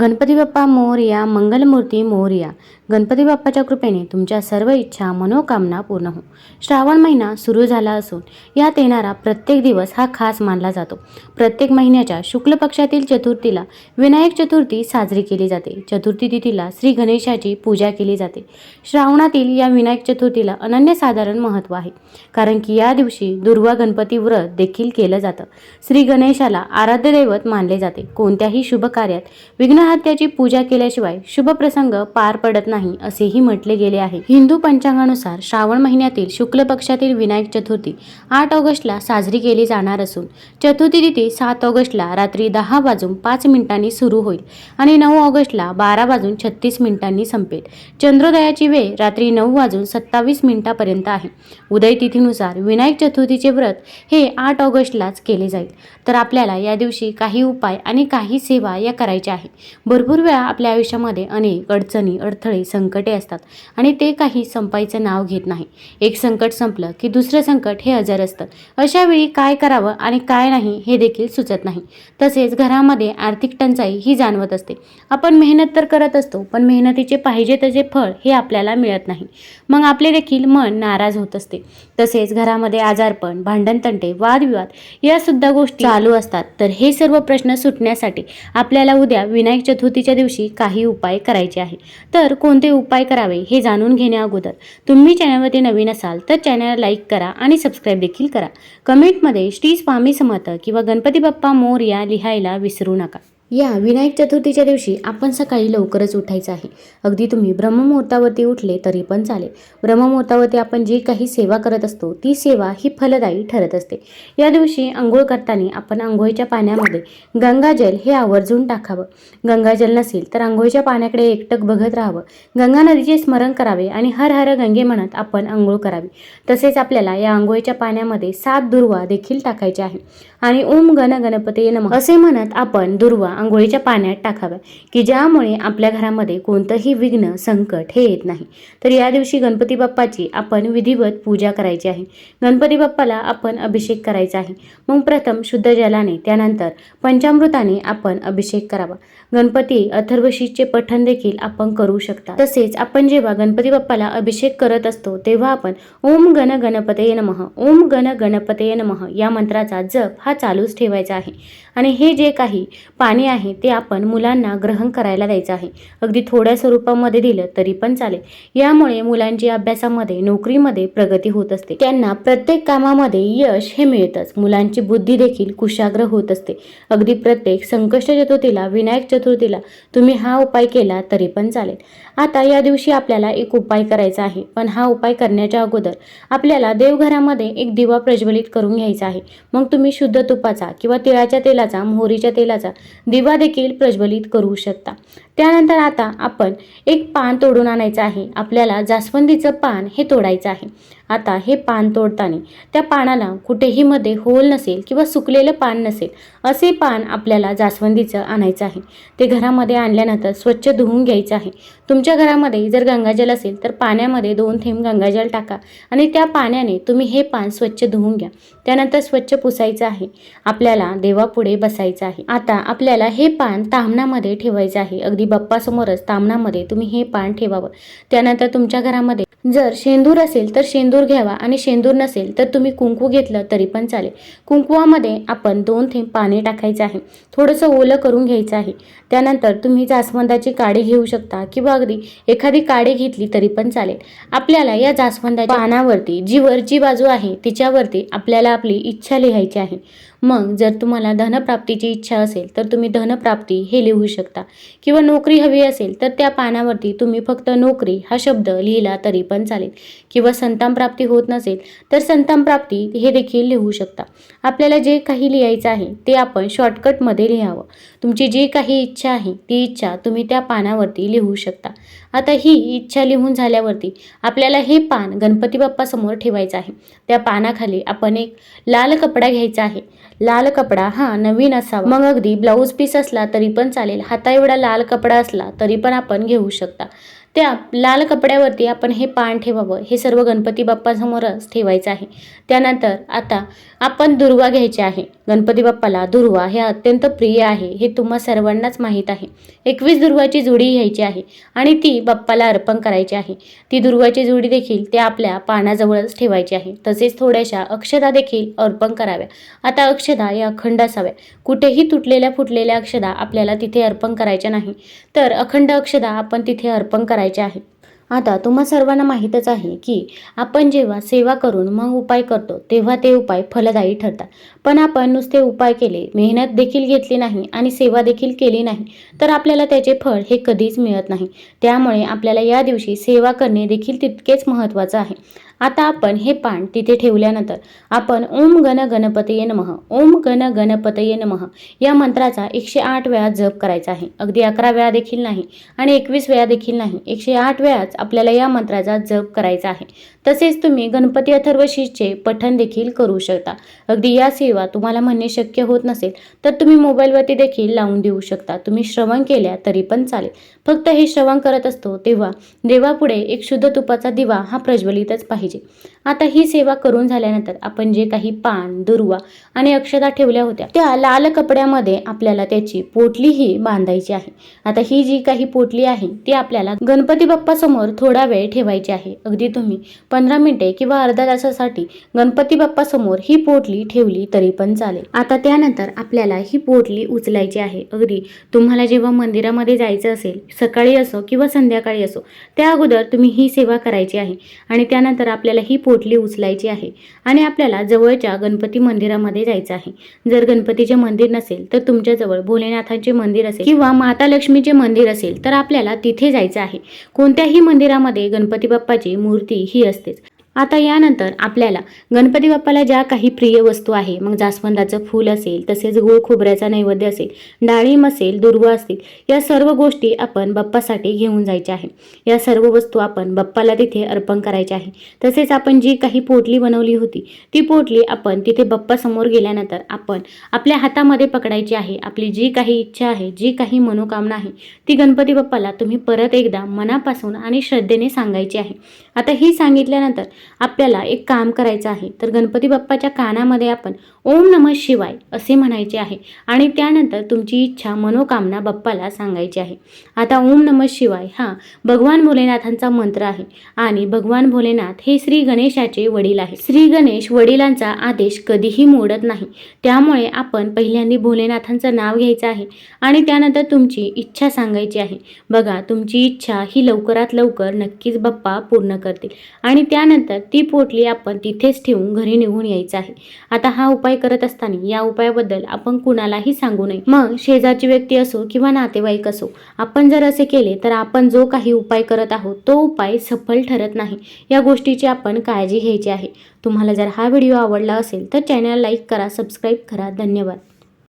गणपती बाप्पा मोरया मंगलमूर्ती मोरया गणपती बाप्पाच्या कृपेने तुमच्या सर्व इच्छा मनोकामना पूर्ण हो श्रावण महिना सुरू झाला असून यात येणारा प्रत्येक दिवस हा खास मानला जातो. प्रत्येक महिन्याच्या शुक्ल पक्षातील चतुर्थीला विनायक चतुर्थी साजरी केली जाते. चतुर्थी तिथीला श्री गणेशाची पूजा केली जाते. श्रावणातील या विनायक चतुर्थीला अनन्यसाधारण महत्त्व आहे. कारण की या दिवशी दुर्वा गणपती व्रत देखील केलं जातं. श्री गणेशाला आराध्य दैवत मानले जाते. कोणत्याही शुभ कार्यात विघ्नहत्याची पूजा केल्याशिवाय शुभ प्रसंग पार पडत नाही असेही म्हटले गेले आहे. हिंदू पंचांगानुसार श्रावण महिन्यातील शुक्ल पक्षातील विनायक चतुर्थी आठ ऑगस्टला साजरी केली जाणार असून चतुर्थी तिथी सात ऑगस्टला रात्री दहा वाजून पाच मिनिटांनी सुरू होईल आणि नऊ ऑगस्टला बारा वाजून छत्तीस मिनिटांनी संपेल. चंद्रोदयाची वेळ रात्री नऊ वाजून सत्तावीस मिनिटापर्यंत आहे. उदय तिथीनुसार विनायक चतुर्थीचे व्रत हे आठ ऑगस्टलाच केले जाईल. तर आपल्याला या दिवशी काही उपाय आणि काही सेवा या करायच्या आहे भरपूर वेळा आपल्या आयुष्यामध्ये अनेक अडचणी अडथळे संकटे असतात आणि ते काही संपायचं नाव घेत नाही. एक संकट संपलं की दुसरं संकट हे हजर असतं. अशा वेळी काय करावं आणि काय नाही हे देखील सुचत नाही. तसेच घरामध्ये आर्थिक टंचाई ही जाणवत असते. आपण मेहनत तर करत असतो पण मेहनतीचे पाहिजे तसे फळ हे आपल्याला मिळत नाही. मग आपले देखील मन नाराज होत असते. तसेच घरामध्ये आजारपण भांडणतंटे वादविवाद या सुद्धा गोष्टी चालू असतात. तर हे सर्व प्रश्न सुटण्यासाठी आपल्याला उद्या विनायक चतुर्थीच्या दिवशी काही उपाय करायचे आहे तर कोणते उपाय करावे हे जाणून घेण्या अगोदर तुम्ही चॅनलवरती नवीन असाल तर चॅनल लाईक करा आणि सबस्क्राईब देखील करा. कमेंटमध्ये श्री स्वामी समर्थ किंवा गणपती बाप्पा मोर या लिहायला विसरू नका. या विनायक चतुर्थीच्या दिवशी आपण सकाळी लवकरच उठायचं आहे. अगदी तुम्ही ब्रह्ममुहूर्तावरती उठले तरी पण चालेल. ब्रह्ममुहूर्तावरती आपण जी काही सेवा करत असतो ती सेवा ही फलदायी ठरत असते. या दिवशी आंघोळ करताना आपण आंघोळीच्या पाण्यामध्ये गंगाजल हे आवर्जून टाकावं. गंगाजल नसेल तर आंघोळीच्या पाण्याकडे एकटक बघत राहावं. गंगा नदीचे स्मरण करावे आणि हर हर गंगे म्हणत आपण आंघोळ करावी. तसेच आपल्याला या आंघोळीच्या पाण्यामध्ये सात दुर्वा देखील टाकायच्या आहे. आणि ओम गण गणपती नम. असे म्हणत आपण दुर्वा आंघोळीच्या पाण्यात टाकाव्या की ज्यामुळे आपल्या घरामध्ये कोणतंही विघ्न संकट हे येत नाही. तर या दिवशी गणपती बाप्पाची आपण विधिवत पूजा करायची आहे. गणपती बाप्पाला आपण अभिषेक करायचा आहे. मग प्रथम शुद्ध जलाने त्यानंतर पंचामृताने आपण अभिषेक करावा. गणपती अथर्वशीचे पठण देखील आपण करू शकता. तसेच आपण जेव्हा गणपती बाप्पाला अभिषेक करत असतो तेव्हा आपण ओम गण गणपतये नमः ओम गण गणपतये नमः या मंत्राचा जप हा चालूच ठेवायचा आहे. आणि हे जे काही पाणी आहे ते आपण मुलांना ग्रहण करायला द्यायचं आहे. अगदी थोड्या स्वरूपामध्ये दिलं तरी पण चालेल. यामुळे मुलांची अभ्यासामध्ये नोकरीमध्ये प्रगती होत असते. त्यांना प्रत्येक कामामध्ये यश हे मिळतंच. मुलांची बुद्धी देखील कुशाग्र होत असते. अगदी प्रत्येक संकष्ट चतुर्थीला विनायक चतुर्थीला तुम्ही हा उपाय केला तरी पण चालेल. आता या दिवशी आपल्याला एक उपाय करायचा आहे. पण हा उपाय करण्याच्या अगोदर आपल्याला देवघरामध्ये एक दिवा प्रज्वलित करून घ्यायचा आहे. मग तुम्ही शुद्ध तुपाचा किंवा तिळाच्या तेलाचा मोहरीच्या तेलाचा दिवा देखील प्रज्वलित करू शकता. त्यानंतर आता आपण एक पान तोडून आणायचं आहे. आपल्याला जास्वंदीचं पान हे तोडायचं आहे. आता हे पान तोडताना त्या पानाला कुठेही मध्ये होल नसेल किंवा सुकलेलं पान नसेल असे पान आपल्याला जास्वंदीचं आणायचं आहे. ते घरामध्ये आणल्यानंतर स्वच्छ धुवून घ्यायचं आहे. तुमच्या घरामध्ये जर गंगाजल असेल तर पाण्यामध्ये दोन थेंब गंगाजल टाका आणि त्या पाण्याने तुम्ही हे पान स्वच्छ धुवून घ्या. त्यानंतर स्वच्छ पुसायचं आहे. आपल्याला देवापुढे बसायचं आहे. आता आपल्याला हे पान तामणामध्ये ठेवायचं आहे. अगदी बाप्पासमोरच तामणामध्ये तुम्ही हे पान ठेवावं. त्यानंतर तुमच्या घरामध्ये जर शेंदूर असेल तर शेंदूर घ्यावा आणि शेंदूर नसेल तर तुम्ही कुंकू घेतलं तरी पण चालेल. कुंकुवामध्ये आपण दोन थेंब पाणी टाकायचं आहे. थोडंसं ओलं करून घ्यायचं आहे. त्यानंतर तुम्ही जास्वंदाची काडी घेऊ शकता किंवा अगदी एखादी काडी घेतली तरी पण चालेल. आपल्याला या जास्वंदाच्या पानावरती जी वरची बाजू आहे तिच्यावरती आपल्याला आपली इच्छा लिहायची आहे. मग जर तुम्हाला धनप्राप्तीची इच्छा असेल तर तुम्ही धनप्राप्ती हे लिहू शकता. किंवा नोकरी हवी असेल तर त्या पानावरती तुम्ही फक्त नोकरी हा शब्द लिहिला तरी पण चालेल. किंवा संतान प्राप्ती होत नसेल तर संतान प्राप्ती हे देखील लिहू शकता. आपल्याला जे काही लिहायचं आहे ते आपण शॉर्टकटमध्ये लिहावं. तुमची जी काही इच्छा आहे ती इच्छा तुम्ही त्या पानावरती लिहू शकता. आता ही इच्छा लिहून झाल्यावरती आपल्याला हे पान गणपती बाप्पासमोर ठेवायचं आहे. त्या पानाखाली आपण एक लाल कपडा घ्यायचा आहे. लाल कपडा हा नवीन असावा. मग अगदी ब्लाऊज पीस असला तरी पण चालेल. हाता एवढा लाल कपडा असला तरी पण आपण घेऊ शकता. त्या लाल कपड्यावरती आपण हे पान ठेवावं. हे सर्व गणपती बाप्पासमोरच ठेवायचं आहे. त्यानंतर आता आपण दुर्वा घ्यायचे आहे. गणपती बाप्पाला दुर्वा हे अत्यंत प्रिय आहे. हे तुम्हा सर्वांनाच माहीत आहे. एकवीस दुर्वाची जुडी घ्यायची आहे आणि ती बाप्पाला अर्पण करायची आहे. ती दुर्वाची जुडी देखील त्या आपल्या पानाजवळच ठेवायची आहे. तसेच थोड्याशा अक्षदा देखील अर्पण कराव्या. आता अक्षदा या अखंड असाव्या. कुठेही तुटलेल्या फुटलेल्या अक्षदा आपल्याला तिथे अर्पण करायच्या नाही. तर अखंड अक्षदा आपण तिथे अर्पण करायच्या आहे. आता तुम्हा सर्वांना माहीतच आहे की आपण जेव्हा सेवा करून मग उपाय करतो तेव्हा ते उपाय फलदायी ठरतात. पण आपण नुसते उपाय केले मेहनत देखील घेतली नाही आणि सेवा देखील केली नाही तर आपल्याला त्याचे फळ हे कधीच मिळत नाही. त्यामुळे आपल्याला या दिवशी सेवा करणे देखील तितकेच महत्त्वाचं आहे. आता आपण हे पान तिथे ठेवल्यानंतर आपण ओम गण गणपतये नमः ओम गण गणपतये नमः या मंत्राचा एकशे आठ वेळा जप करायचा आहे. अगदी अकरा वेळा देखील नाही आणि एकवीस वेळा देखील नाही. एकशे आठ वेळाच आपल्याला या मंत्राचा जप करायचा आहे. तसेच तुम्ही गणपती अथर्वशीचे पठण देखील करू शकता. अगदी या सेवा तुम्हाला म्हणणे शक्य होत नसेल तर तुम्ही मोबाईलवरती देखील लावून देऊ शकता. तुम्ही श्रवण केल्या तरी पण चालेल. फक्त हे श्रवण करत असतो तेव्हा देवापुढे एक शुद्ध तुपाचा दिवा हा प्रज्वलितच पाहिजे. পাঠিয়েছে आता ही सेवा करून झाल्यानंतर आपण जे काही पान दुर्वा आणि अक्षता ठेवल्या होत्या त्या लाल कपड्यामध्ये आपल्याला त्याची पोटली ही बांधायची आहे. आता ही जी काही पोटली आहे ती आपल्याला गणपती बाप्पा समोर थोडा वेळ ठेवायची आहे. अगदी तुम्ही पंधरा मिनिटे किंवा अर्धा तासासाठी गणपती बाप्पा समोर ही पोटली ठेवली तरी पण चालेल. आता त्यानंतर आपल्याला ही पोटली उचलायची आहे. अगदी तुम्हाला जेव्हा मंदिरामध्ये जायचं असेल सकाळी असो किंवा संध्याकाळी असो त्या अगोदर तुम्ही ही सेवा करायची आहे आणि त्यानंतर आपल्याला ही पोटली उचलायची आहे आणि आपल्याला जवळच्या गणपती मंदिरामध्ये जायचं आहे. जर गणपतीचे मंदिर नसेल तर तुमच्याजवळ भोलेनाथांचे मंदिर असेल किंवा माता लक्ष्मीचे मंदिर असेल तर आपल्याला तिथे जायचं आहे. कोणत्याही मंदिरामध्ये गणपती बाप्पाची मूर्ती ही असतेच. आता यानंतर आपल्याला गणपती बाप्पाला ज्या काही प्रिय वस्तू आहे मग जास्वंदाचं फूल असेल तसेच गुळ खोबऱ्याचा नैवेद्य असेल डाळिंब असेल दुर्वा असतील या सर्व गोष्टी आपण बाप्पासाठी घेऊन जायच्या आहे. या सर्व वस्तू आपण बाप्पाला तिथे अर्पण करायच्या आहे. तसेच आपण जी काही पोटली बनवली होती ती पोटली आपण तिथे बाप्पासमोर गेल्यानंतर आपण आपल्या हातामध्ये पकडायची आहे. आपली जी काही इच्छा आहे जी काही मनोकामना आहे ती गणपती बाप्पाला तुम्ही परत एकदा मनापासून आणि श्रद्धेने सांगायची आहे. आता ही सांगितल्यानंतर आपल्याला एक काम करायचं आहे. तर गणपती बाप्पाच्या कानामध्ये आपण ओम नम शिवाय असे म्हणायचे आहे. आणि त्यानंतर तुमची इच्छा मनोकामना बाप्पाला सांगायची आहे. आता ओम नम शिवाय हा भगवान भोलेनाथांचा मंत्र आहे. आणि भगवान भोलेनाथ हे श्री गणेशाचे वडील आहे श्री गणेश वडिलांचा आदेश कधीही मोडत नाही. त्यामुळे आपण पहिल्यांदा भोलेनाथांचं नाव घ्यायचं आहे. आणि त्यानंतर तुमची इच्छा सांगायची आहे. बघा तुमची इच्छा ही लवकरात लवकर नक्कीच बाप्पा पूर्ण करतील. आणि त्यानंतर ती पोटली आपण तिथेच ठेवून घरी निघून यायचं आहे. आता हा उपाय उपाय करत असताना या उपायाबद्दल आपण कुणालाही सांगू नये. मग शेजारची व्यक्ती असो किंवा नातेवाईक असो आपण जर असे केले तर आपण जो काही उपाय करत आहोत तो उपाय सफल ठरत नाही. या गोष्टीची आपण काळजी घ्यायची आहे. तुम्हाला जर हा व्हिडिओ आवडला असेल तर चॅनल लाईक करा सबस्क्राईब करा. धन्यवाद.